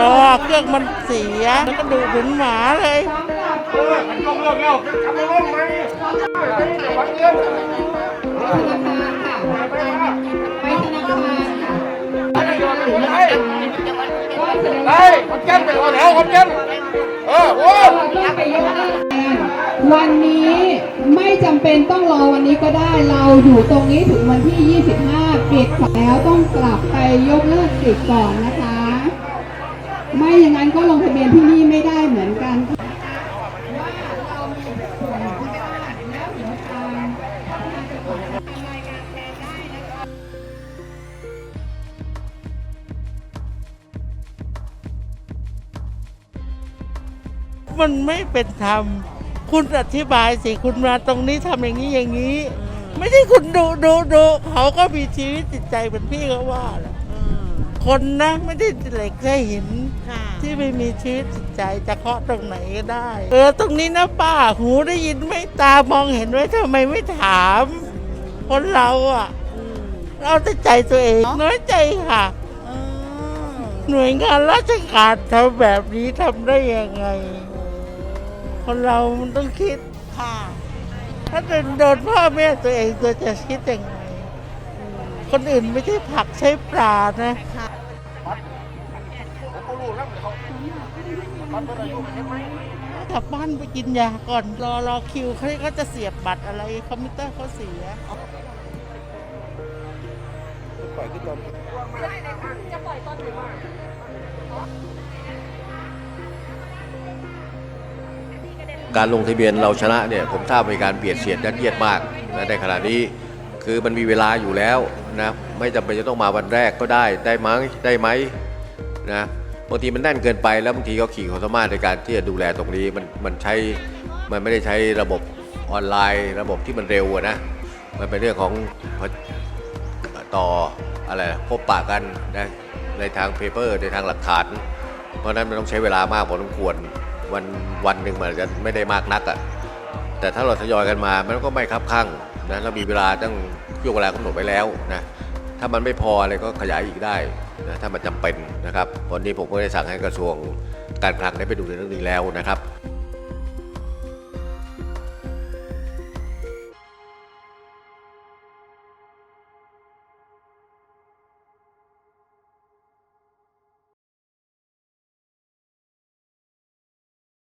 รอเครื่องมันเสียแล้วก็ดูเหมือนหมาเลยต้องเลิกแล้วทำมาล่มไหมขวัญเงินไปคนแก่ไปแล้วคนแก่เออโอ้วันนี้ จำเป็นต้องรอวันนี้ก็ได้ เราอยู่ตรงนี้ถึงวันที่ 25 ปิดแล้วต้องกลับไปยกเลิกสิทธิ์ก่อนนะคะ ไม่อย่างนั้นก็ลงทะเบียนที่นี่ไม่ได้เหมือนกันค่ะมันไม่เป็นธรรม คุณอธิบายสิคุณมาตรงนี้ทำอย่างนี้อย่างนี้ ไม่ใช่คุณดูดูดูเขาก็มีชีวิตจิตใจเหมือนพี่เขาว่าแหละคนนะไม่ได้เหล็กแค่หินที่ไม่มีชีวิตจิตใจจะเคาะตรงไหนก็ได้ เออตรงนี้นะป้าหูได้ยินไหม่ตามองเห็นไว้ทำไมไม่ถาม คนเราอะเราแต่ใจตัวเอง น้อยใจค่ะหน่วยงานราชการทำแบบนี้ทำได้ยังไง คนเรามันต้องคิด ค่ะ ถ้าเป็นโดนพ่อแม่ตัวเองตัวจะคิดยังไงคนอื่นไม่ใช่ผักใช้ปลานะเขารู้แล้วเขามันเป็นอายุเห็นไหมกลับบ้านไปกินยาก่อนรอรอคิวเขาก็จะเสียบบัตรอะไรคอมพิวเตอร์เขาเสียปล่อยขึ้นลม การลงทะเบียนเราชนะเนี่ยผมทราบมีการเบียดเสียดยัดเยียดมากนะในขณะนี้คือมันมีเวลาอยู่แล้วนะไม่จำเป็นจะต้องมาวันแรกก็ได้ได้มั้งได้ไหมนะบางทีมันแน่นเกินไปแล้วบางทีก็ขี่ความสามารถในการที่จะดูแลตรงนี้มันมันใช้มันไม่ได้ใช้ระบบออนไลน์ ระบบที่มันเร็วนะมันเป็นเรื่องของต่ออะไรพบปะกันนะในทางเพเปอร์ในทางหลักฐาน เพราะฉะนั้นมันต้องใช้เวลามากพอสมควร วันวันหนึ่งมันอาจจะไม่ได้มากนักอะ่ะแต่ถ้าเราทยอยกันมามันก็ไม่คับข้างนะเรามีเวลาตั้งช่วงเวลากำหนดไว้แล้วนะถ้ามันไม่พออะไรก็ขยายอีกได้นะถ้ามันจำเป็นนะครับวันนี้ผมก็ได้สั่งให้กระทรวงการคลังได้ไปดูในเรื่องนี้แล้วนะครับ